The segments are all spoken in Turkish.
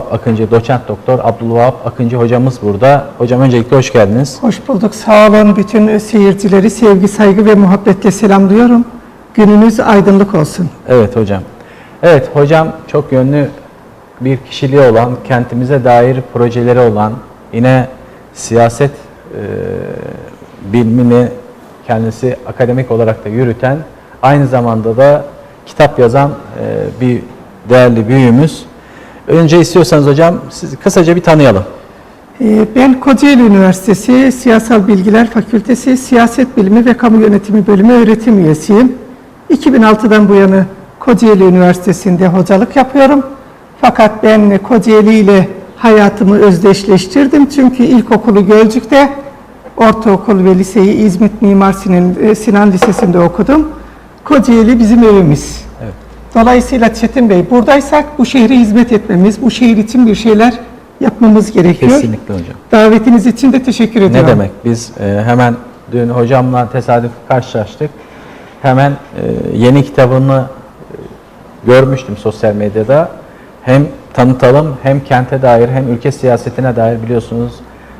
Abdülvahap Akıncı, doçent doktor Abdülvahap Akıncı hocamız burada. Hocam öncelikle hoş geldiniz. Hoş bulduk. Sağ olun. Bütün seyircileri sevgi, saygı ve muhabbetle selamlıyorum. Gününüz aydınlık olsun. Evet hocam. Evet hocam çok yönlü bir kişiliği olan, kentimize dair projeleri olan, yine siyaset e, bilimini kendisi akademik olarak da yürüten, aynı zamanda da kitap yazan e, bir değerli büyüğümüz. Önce istiyorsanız hocam sizi kısaca bir tanıyalım. Ee, Ben Kocaeli Üniversitesi Siyasal Bilgiler Fakültesi Siyaset Bilimi ve Kamu Yönetimi Bölümü öğretim üyesiyim. 2006'dan bu yana Kocaeli Üniversitesi'nde hocalık yapıyorum. Fakat ben Kocaeli ile hayatımı özdeşleştirdim. Çünkü ilkokulu Gölcük'te, ortaokul ve liseyi İzmit Mimar Sinan, e, Sinan Lisesi'nde okudum. Kocaeli bizim evimiz. Dolayısıyla Çetin Bey buradaysak bu şehre hizmet etmemiz, bu şehir için bir şeyler yapmamız gerekiyor. Kesinlikle hocam. Davetiniz için de teşekkür ediyorum. Ne demek? Biz e, hemen dün hocamla tesadüf karşılaştık. Hemen e, yeni kitabını e, görmüştüm sosyal medyada. Hem tanıtalım hem kente dair hem ülke siyasetine dair biliyorsunuz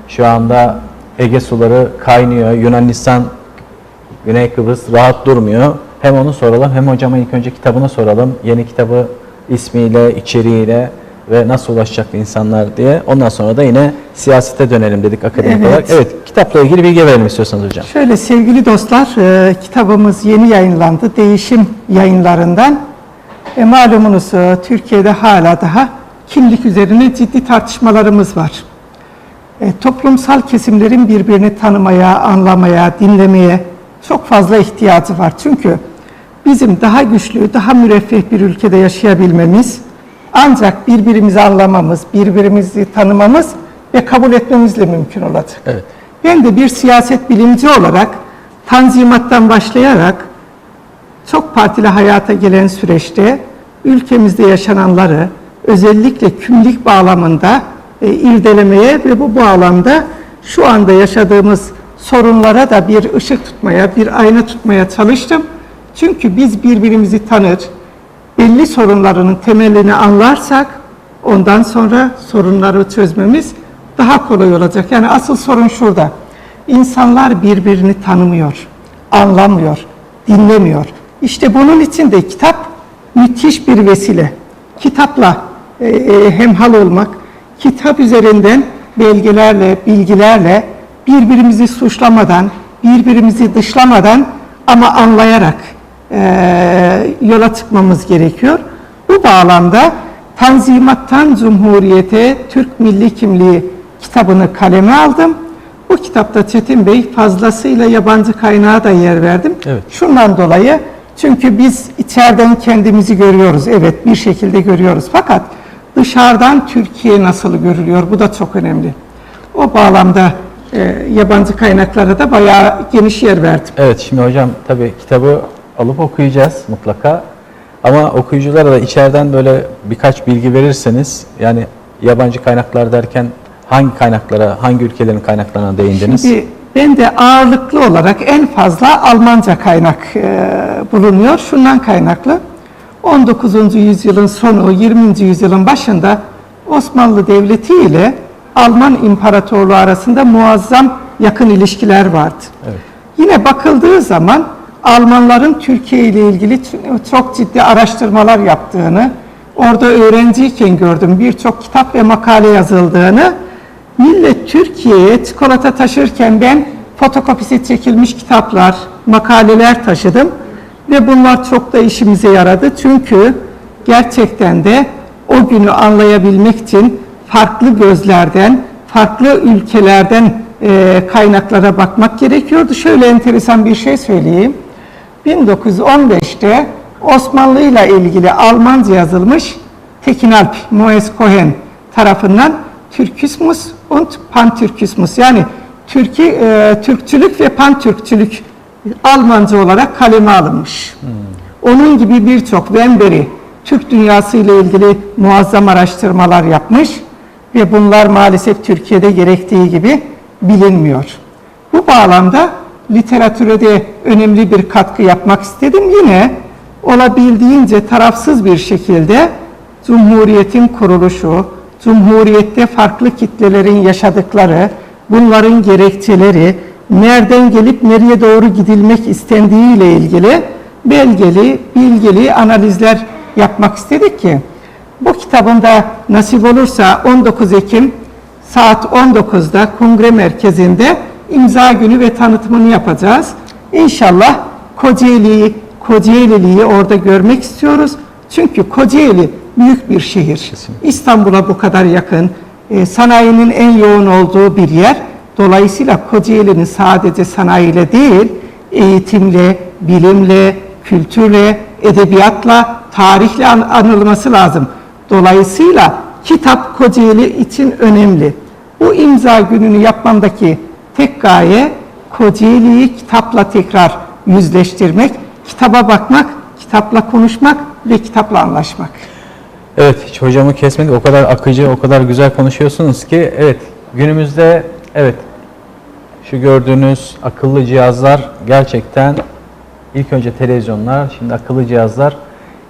şu anda Ege suları kaynıyor. Yunanistan Güney Kıbrıs rahat durmuyor. Hem onu soralım hem hocama ilk önce kitabını soralım. Yeni kitabı ismiyle, içeriğiyle ve nasıl ulaşacak insanlar diye. Ondan sonra da yine siyasete dönelim dedik akademik Evet. olarak. Evet, kitapla ilgili bilgi verelim istiyorsanız hocam. Şöyle sevgili dostlar, e, kitabımız yeni yayınlandı. Değişim yayınlarından. E, malumunuz e, Türkiye'de hala daha kimlik üzerine ciddi tartışmalarımız var. E, toplumsal kesimlerin birbirini tanımaya, anlamaya, dinlemeye çok fazla ihtiyacı var. Çünkü bizim daha güçlü, daha müreffeh bir ülkede yaşayabilmemiz ancak birbirimizi anlamamız, birbirimizi tanımamız ve kabul etmemizle mümkün olacak. Evet. Ben de bir siyaset bilimci olarak tanzimattan başlayarak çok partili hayata gelen süreçte ülkemizde yaşananları özellikle kimlik bağlamında e, irdelemeye ve bu bağlamda şu anda yaşadığımız sorunlara da bir ışık tutmaya, bir ayna tutmaya çalıştım. Çünkü biz birbirimizi tanır, belli sorunlarının temelini anlarsak ondan sonra sorunları çözmemiz daha kolay olacak. Yani asıl sorun şurada. İnsanlar birbirini tanımıyor, anlamıyor, dinlemiyor. İşte bunun için de kitap müthiş bir vesile. Kitapla e, e, hemhal olmak, kitap üzerinden belgelerle, bilgilerle birbirimizi suçlamadan, birbirimizi dışlamadan ama anlayarak e, yola çıkmamız gerekiyor. Bu bağlamda Tanzimattan Cumhuriyete Türk Milli Kimliği kitabını kaleme aldım. Bu kitapta Çetin Bey fazlasıyla yabancı kaynağa da yer verdim. Evet. Şundan dolayı çünkü biz içeriden kendimizi görüyoruz. Evet bir şekilde görüyoruz. Fakat dışarıdan Türkiye nasıl görülüyor? Bu da çok önemli. O bağlamda e, yabancı kaynaklara da bayağı geniş yer verdim. Evet, şimdi hocam tabii kitabı alıp okuyacağız mutlaka. Ama okuyuculara da içeriden böyle birkaç bilgi verirseniz, yani yabancı kaynaklar derken hangi kaynaklara, hangi ülkelerin kaynaklarına değindiniz? Şimdi ben de ağırlıklı olarak en fazla Almanca kaynak e, bulunuyor. Şundan kaynaklı. 19. yüzyılın sonu, 20. yüzyılın başında Osmanlı Devleti ile Alman İmparatorluğu arasında muazzam yakın ilişkiler vardı. Evet. Yine bakıldığı zaman Almanların Türkiye ile ilgili çok ciddi araştırmalar yaptığını, orada öğrenciyken gördüm birçok kitap ve makale yazıldığını. Millet Türkiye'ye çikolata taşırken ben fotokopisi çekilmiş kitaplar, makaleler taşıdım ve bunlar çok da işimize yaradı. Çünkü gerçekten de o günü anlayabilmek için farklı gözlerden, farklı ülkelerden kaynaklara bakmak gerekiyordu. Şöyle enteresan bir şey söyleyeyim. 1915'te Osmanlı ile ilgili Almanca yazılmış Tekinalp, Moes Cohen tarafından Türkismus und Pantürkismus yani Türkiye, e, Türkçülük ve Pantürkçülük Almanca olarak kaleme alınmış. Onun gibi birçok Wemberi Türk dünyası ile ilgili muazzam araştırmalar yapmış ve bunlar maalesef Türkiye'de gerektiği gibi bilinmiyor. Bu bağlamda literatüre de önemli bir katkı yapmak istedim. Yine olabildiğince tarafsız bir şekilde Cumhuriyet'in kuruluşu, Cumhuriyette farklı kitlelerin yaşadıkları, bunların gerekçeleri, nereden gelip nereye doğru gidilmek istendiği ile ilgili belgeli, bilgili analizler yapmak istedik ki bu kitabında nasip olursa 19 Ekim saat 19'da kongre merkezinde imza günü ve tanıtımını yapacağız. İnşallah Kocaeli, Kocaeli'yi orada görmek istiyoruz. Çünkü Kocaeli büyük bir şehir. İstanbul'a bu kadar yakın, e, sanayinin en yoğun olduğu bir yer. Dolayısıyla Kocaeli'nin sadece sanayiyle değil, eğitimle, bilimle, kültürle, edebiyatla, tarihle an- anılması lazım. Dolayısıyla kitap Kocaeli için önemli. Bu imza gününü yapmamdaki tek gaye Kocaeli'yi kitapla tekrar yüzleştirmek, kitaba bakmak, kitapla konuşmak ve kitapla anlaşmak. Evet, hiç hocamı kesmedik. O kadar akıcı, o kadar güzel konuşuyorsunuz ki evet, günümüzde evet şu gördüğünüz akıllı cihazlar gerçekten ilk önce televizyonlar, şimdi akıllı cihazlar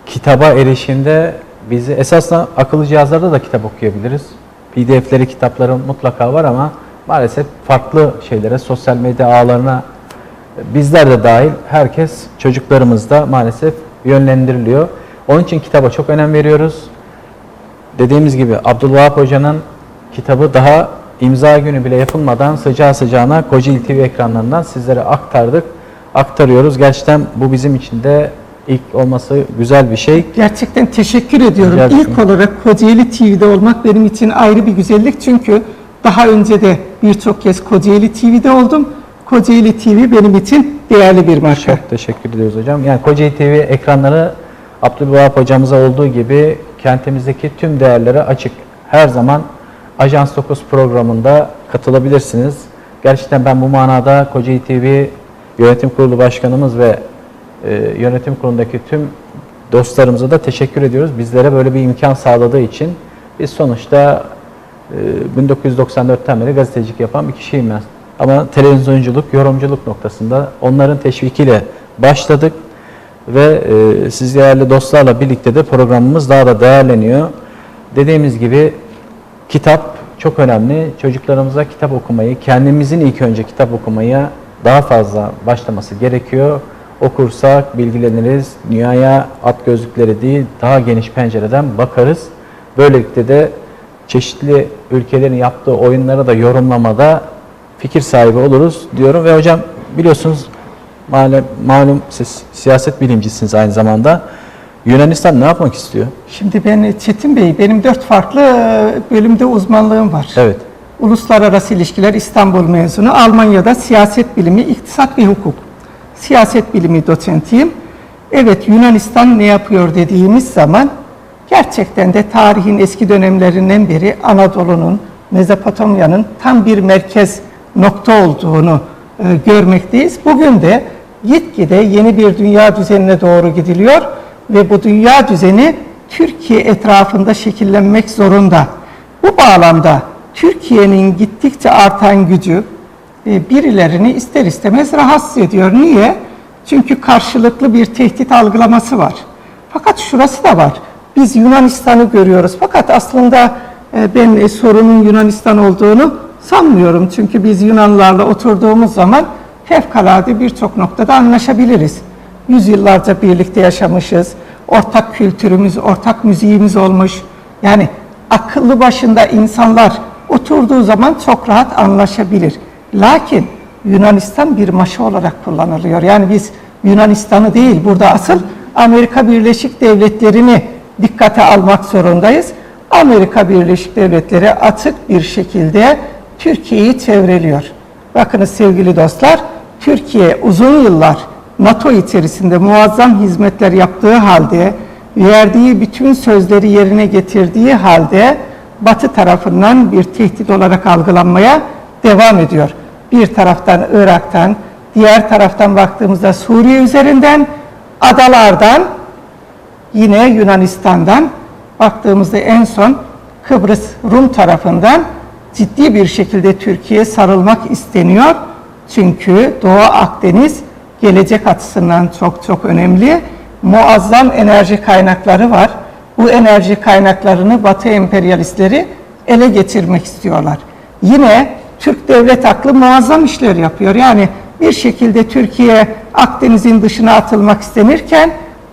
kitaba erişimde bizi esasında akıllı cihazlarda da kitap okuyabiliriz. PDF'leri, kitapları mutlaka var ama maalesef farklı şeylere, sosyal medya ağlarına bizler de dahil herkes çocuklarımız da maalesef yönlendiriliyor. Onun için kitaba çok önem veriyoruz. Dediğimiz gibi Abdülvahap Hoca'nın kitabı daha imza günü bile yapılmadan sıcağı sıcağına Kocaeli TV ekranlarından sizlere aktardık. Aktarıyoruz. Gerçekten bu bizim için de ilk olması güzel bir şey. Gerçekten teşekkür ediyorum. Rica. İlk olarak Kocaeli TV'de olmak benim için ayrı bir güzellik. Çünkü daha önce de birçok kez Kocaeli TV'de oldum. Kocaeli TV benim için değerli bir marka. Çok teşekkür ediyoruz hocam. Yani Kocaeli TV ekranları Abdülvahap hocamıza olduğu gibi kentimizdeki tüm değerlere açık. Her zaman Ajans 9 programında katılabilirsiniz. Gerçekten ben bu manada Kocaeli TV Yönetim Kurulu Başkanımız ve e, yönetim kurulundaki tüm dostlarımıza da teşekkür ediyoruz. Bizlere böyle bir imkan sağladığı için biz sonuçta 1994'ten beri gazetecilik yapan bir kişiyim ben. Ama televizyonculuk, yorumculuk noktasında onların teşvikiyle başladık ve e, siz değerli dostlarla birlikte de programımız daha da değerleniyor. Dediğimiz gibi kitap çok önemli. Çocuklarımıza kitap okumayı, kendimizin ilk önce kitap okumaya daha fazla başlaması gerekiyor. Okursak bilgileniriz, dünyaya at gözlükleri değil, daha geniş pencereden bakarız. Böylelikle de çeşitli ülkelerin yaptığı oyunlara da yorumlamada fikir sahibi oluruz diyorum. Ve hocam biliyorsunuz malum, malum siz siyaset bilimcisiniz aynı zamanda. Yunanistan ne yapmak istiyor? Şimdi ben Çetin Bey, benim dört farklı bölümde uzmanlığım var. Evet. Uluslararası ilişkiler İstanbul mezunu, Almanya'da siyaset bilimi, iktisat ve hukuk. Siyaset bilimi doçentiyim. Evet Yunanistan ne yapıyor dediğimiz zaman gerçekten de tarihin eski dönemlerinden beri Anadolu'nun, Mezopotamya'nın tam bir merkez nokta olduğunu e, görmekteyiz. Bugün de gitgide yeni bir dünya düzenine doğru gidiliyor ve bu dünya düzeni Türkiye etrafında şekillenmek zorunda. Bu bağlamda Türkiye'nin gittikçe artan gücü e, birilerini ister istemez rahatsız ediyor. Niye? Çünkü karşılıklı bir tehdit algılaması var. Fakat şurası da var. Biz Yunanistan'ı görüyoruz. Fakat aslında e, ben e, sorunun Yunanistan olduğunu sanmıyorum. Çünkü biz Yunanlarla oturduğumuz zaman fevkalade birçok noktada anlaşabiliriz. Yüzyıllarca birlikte yaşamışız. Ortak kültürümüz, ortak müziğimiz olmuş. Yani akıllı başında insanlar oturduğu zaman çok rahat anlaşabilir. Lakin Yunanistan bir maşa olarak kullanılıyor. Yani biz Yunanistan'ı değil, burada asıl Amerika Birleşik Devletleri'ni dikkate almak zorundayız. Amerika Birleşik Devletleri açık bir şekilde Türkiye'yi çevreliyor. Bakınız sevgili dostlar, Türkiye uzun yıllar NATO içerisinde muazzam hizmetler yaptığı halde, verdiği bütün sözleri yerine getirdiği halde Batı tarafından bir tehdit olarak algılanmaya devam ediyor. Bir taraftan Irak'tan, diğer taraftan baktığımızda Suriye üzerinden, adalardan, yine Yunanistan'dan, baktığımızda en son Kıbrıs Rum tarafından ciddi bir şekilde Türkiye sarılmak isteniyor. Çünkü Doğu Akdeniz gelecek açısından çok çok önemli. Muazzam enerji kaynakları var. Bu enerji kaynaklarını Batı emperyalistleri ele geçirmek istiyorlar. Yine Türk devlet aklı muazzam işler yapıyor. Yani bir şekilde Türkiye Akdeniz'in dışına atılmak istenirken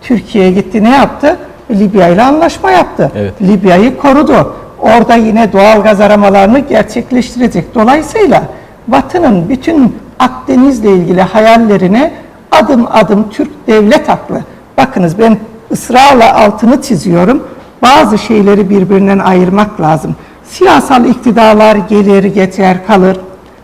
Türkiye gitti ne yaptı? Libya ile anlaşma yaptı. Evet. Libya'yı korudu. Orada yine doğal gaz aramalarını gerçekleştirecek. Dolayısıyla Batı'nın bütün Akdeniz'le ilgili hayallerine adım adım Türk devlet aklı. Bakınız ben ısrarla altını çiziyorum. Bazı şeyleri birbirinden ayırmak lazım. Siyasal iktidarlar gelir geçer kalır.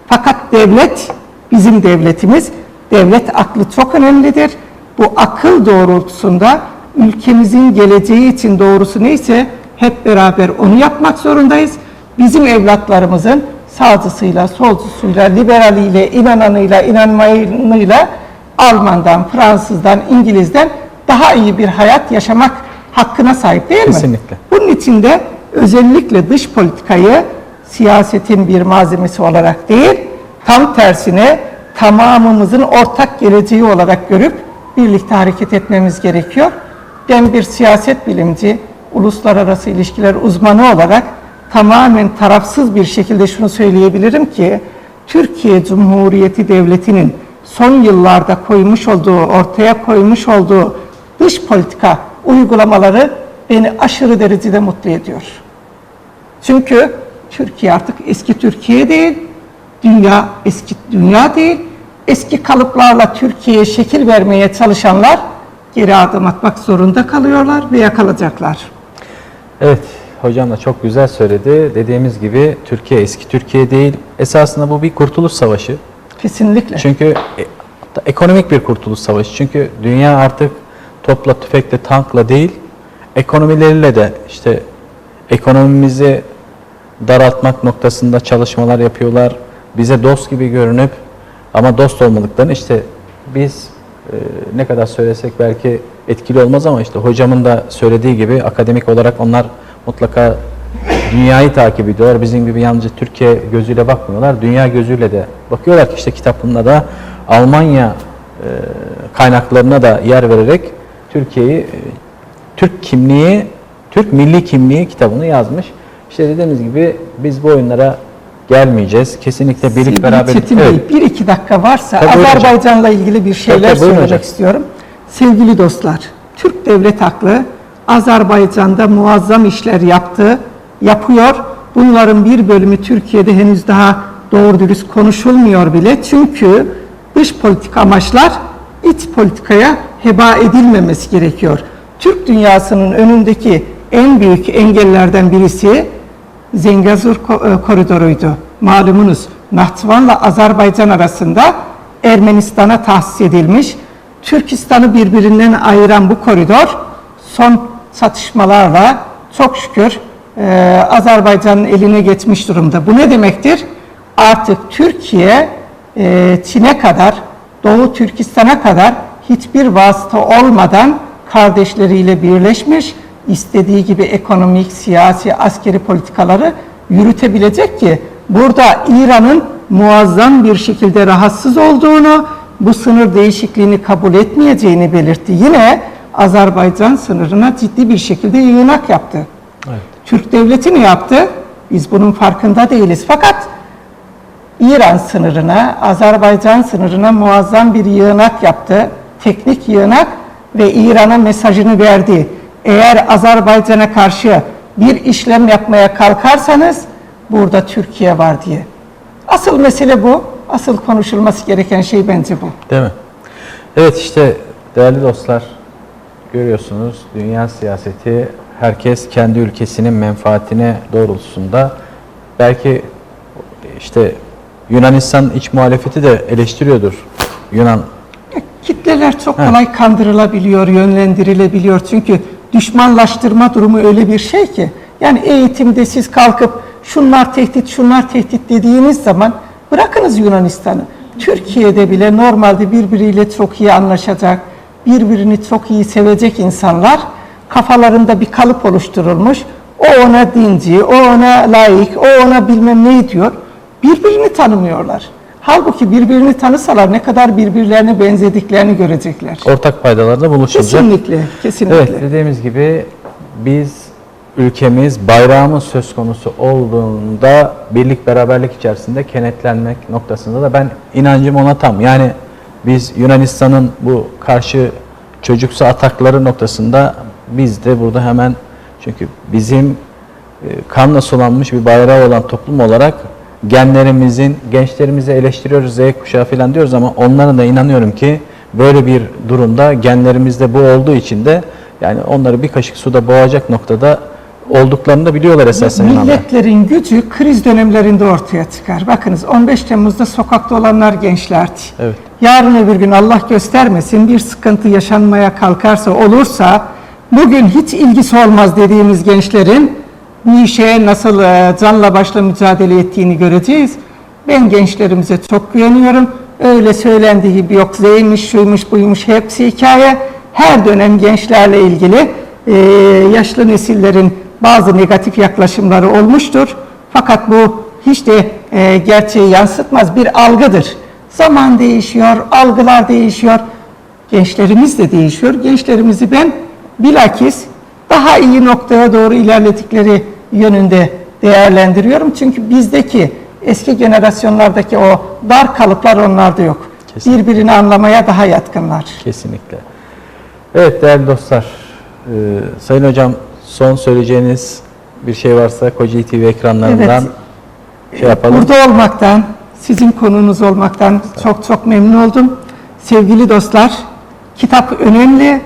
Fakat devlet bizim devletimiz. Devlet aklı çok önemlidir. Bu akıl doğrultusunda ülkemizin geleceği için doğrusu neyse hep beraber onu yapmak zorundayız. Bizim evlatlarımızın sağcısıyla, solcusuyla, liberaliyle, inananıyla, inanmayanıyla Alman'dan, Fransız'dan, İngiliz'den daha iyi bir hayat yaşamak hakkına sahip değil mi? Kesinlikle. Bunun için de özellikle dış politikayı siyasetin bir malzemesi olarak değil, tam tersine tamamımızın ortak geleceği olarak görüp birlikte hareket etmemiz gerekiyor. Ben bir siyaset bilimci, uluslararası ilişkiler uzmanı olarak tamamen tarafsız bir şekilde şunu söyleyebilirim ki Türkiye Cumhuriyeti Devleti'nin son yıllarda koymuş olduğu, ortaya koymuş olduğu dış politika uygulamaları beni aşırı derecede mutlu ediyor. Çünkü Türkiye artık eski Türkiye değil, dünya eski dünya değil. Eski kalıplarla Türkiye'ye şekil vermeye çalışanlar geri adım atmak zorunda kalıyorlar veya kalacaklar. Evet, hocam da çok güzel söyledi. Dediğimiz gibi Türkiye eski Türkiye değil. Esasında bu bir kurtuluş savaşı. Kesinlikle. Çünkü e, ekonomik bir kurtuluş savaşı. Çünkü dünya artık topla, tüfekle, tankla değil, ekonomileriyle de işte ekonomimizi daraltmak noktasında çalışmalar yapıyorlar. Bize dost gibi görünüp ama dost olmadıklarını işte biz e, ne kadar söylesek belki etkili olmaz ama işte hocamın da söylediği gibi akademik olarak onlar mutlaka dünyayı takip ediyorlar. Bizim gibi yalnızca Türkiye gözüyle bakmıyorlar. Dünya gözüyle de bakıyorlar ki işte kitabında da Almanya e, kaynaklarına da yer vererek Türkiye'yi e, Türk kimliği, Türk milli kimliği kitabını yazmış. İşte dediğimiz gibi biz bu oyunlara gelmeyeceğiz. Kesinlikle birlik beraber Çetin Bey, bir iki dakika varsa Tabii, buyurun hocam. Azerbaycan'la ilgili bir şeyler tabii, söylemek hocam. istiyorum. Sevgili dostlar, Türk devlet aklı Azerbaycan'da muazzam işler yaptı, yapıyor. Bunların bir bölümü Türkiye'de henüz daha doğru dürüst konuşulmuyor bile. Çünkü dış politika amaçlar iç politikaya heba edilmemesi gerekiyor. Türk dünyasının önündeki en büyük engellerden birisi Zengezur e, koridoruydu. Malumunuz Nahçıvan'la Azerbaycan arasında Ermenistan'a tahsis edilmiş. Türkistan'ı birbirinden ayıran bu koridor son çatışmalarla çok şükür e, Azerbaycan'ın eline geçmiş durumda. Bu ne demektir? Artık Türkiye e, Çin'e kadar, Doğu Türkistan'a kadar hiçbir vasıta olmadan kardeşleriyle birleşmiş, istediği gibi ekonomik, siyasi, askeri politikaları yürütebilecek ki burada İran'ın muazzam bir şekilde rahatsız olduğunu, bu sınır değişikliğini kabul etmeyeceğini belirtti. Yine Azerbaycan sınırına ciddi bir şekilde yığınak yaptı. Türk devleti ne yaptı? Biz bunun farkında değiliz. Fakat İran sınırına, Azerbaycan sınırına muazzam bir yığınak yaptı. Teknik yığınak ve İran'a mesajını verdi. Eğer Azerbaycan'a karşı bir işlem yapmaya kalkarsanız burada Türkiye var diye. Asıl mesele bu. Asıl konuşulması gereken şey bence bu. Değil mi? Evet işte değerli dostlar görüyorsunuz dünya siyaseti herkes kendi ülkesinin menfaatine doğrultusunda belki işte Yunanistan iç muhalefeti de eleştiriyordur Yunan Kitleler çok kolay kandırılabiliyor, yönlendirilebiliyor. Çünkü düşmanlaştırma durumu öyle bir şey ki. Yani eğitimde siz kalkıp şunlar tehdit, şunlar tehdit dediğiniz zaman bırakınız Yunanistan'ı. Türkiye'de bile normalde birbiriyle çok iyi anlaşacak, birbirini çok iyi sevecek insanlar kafalarında bir kalıp oluşturulmuş. O ona dinci, o ona layık, o ona bilmem ne diyor. Birbirini tanımıyorlar. Halbuki birbirini tanısalar ne kadar birbirlerine benzediklerini görecekler. ortak paydalarda buluşulacak. Kesinlikle, kesinlikle. Evet dediğimiz gibi biz ülkemiz bayrağımız söz konusu olduğunda birlik beraberlik içerisinde kenetlenmek noktasında da ben inancım ona tam. Yani biz Yunanistan'ın bu karşı çocuksu atakları noktasında biz de burada hemen çünkü bizim e, kanla sulanmış bir bayrağı olan toplum olarak genlerimizin, gençlerimizi eleştiriyoruz, Z kuşağı falan diyoruz ama onların da inanıyorum ki böyle bir durumda genlerimizde bu olduğu için de yani onları bir kaşık suda boğacak noktada olduklarını da biliyorlar esasen. Milletlerin gücü kriz dönemlerinde ortaya çıkar. Bakınız 15 Temmuz'da sokakta olanlar gençlerdi. Evet. Yarın öbür gün Allah göstermesin bir sıkıntı yaşanmaya kalkarsa olursa bugün hiç ilgisi olmaz dediğimiz gençlerin bu işe nasıl e, canla başla mücadele ettiğini göreceğiz. Ben gençlerimize çok güveniyorum. Öyle söylendiği gibi yok Z'ymiş, şuymuş, buymuş hepsi hikaye. Her dönem gençlerle ilgili e, yaşlı nesillerin bazı negatif yaklaşımları olmuştur. Fakat bu hiç de e, gerçeği yansıtmaz bir algıdır. Zaman değişiyor, algılar değişiyor. Gençlerimiz de değişiyor. Gençlerimizi ben bilakis daha iyi noktaya doğru ilerledikleri yönünde değerlendiriyorum. Çünkü bizdeki eski generasyonlardaki o dar kalıplar onlarda yok. Kesinlikle. Birbirini anlamaya daha yatkınlar. Kesinlikle. Evet değerli dostlar, e, Sayın Hocam son söyleyeceğiniz bir şey varsa Kocaeli TV ekranlarından şey yapalım. Burada olmaktan, sizin konunuz olmaktan çok çok memnun oldum. Sevgili dostlar, kitap önemli.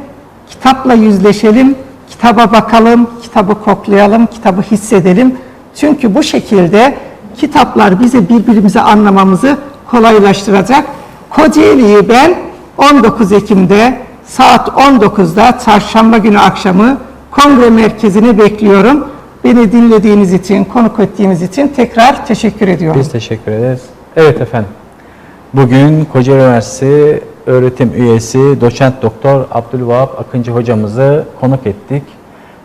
Kitapla yüzleşelim, kitaba bakalım, kitabı koklayalım, kitabı hissedelim. Çünkü bu şekilde kitaplar bize birbirimizi anlamamızı kolaylaştıracak. Kocaeli'yi ben 19 Ekim'de saat 19'da çarşamba günü akşamı kongre merkezine bekliyorum. Beni dinlediğiniz için, konuk ettiğiniz için tekrar teşekkür ediyorum. Biz teşekkür ederiz. Evet efendim. Bugün Kocaeli Üniversitesi öğretim üyesi doçent doktor Abdülvahap Akıncı hocamızı konuk ettik.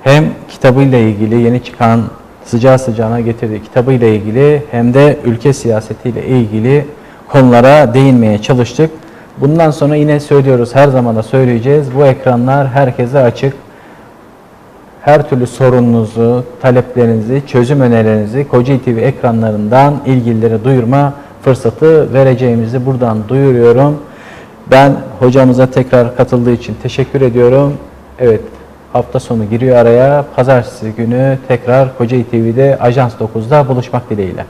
Hem kitabıyla ilgili yeni çıkan sıcağı sıcağına getirdiği kitabıyla ilgili hem de ülke siyasetiyle ilgili konulara değinmeye çalıştık. Bundan sonra yine söylüyoruz, her zaman da söyleyeceğiz. Bu ekranlar herkese açık her türlü sorununuzu, taleplerinizi, çözüm önerilerinizi Kocaeli TV ekranlarından ilgililere duyurma fırsatı vereceğimizi buradan duyuruyorum. Ben hocamıza tekrar katıldığı için teşekkür ediyorum. Evet, hafta sonu giriyor araya. Pazartesi günü tekrar Kocaeli TV'de Ajans 9'da buluşmak dileğiyle.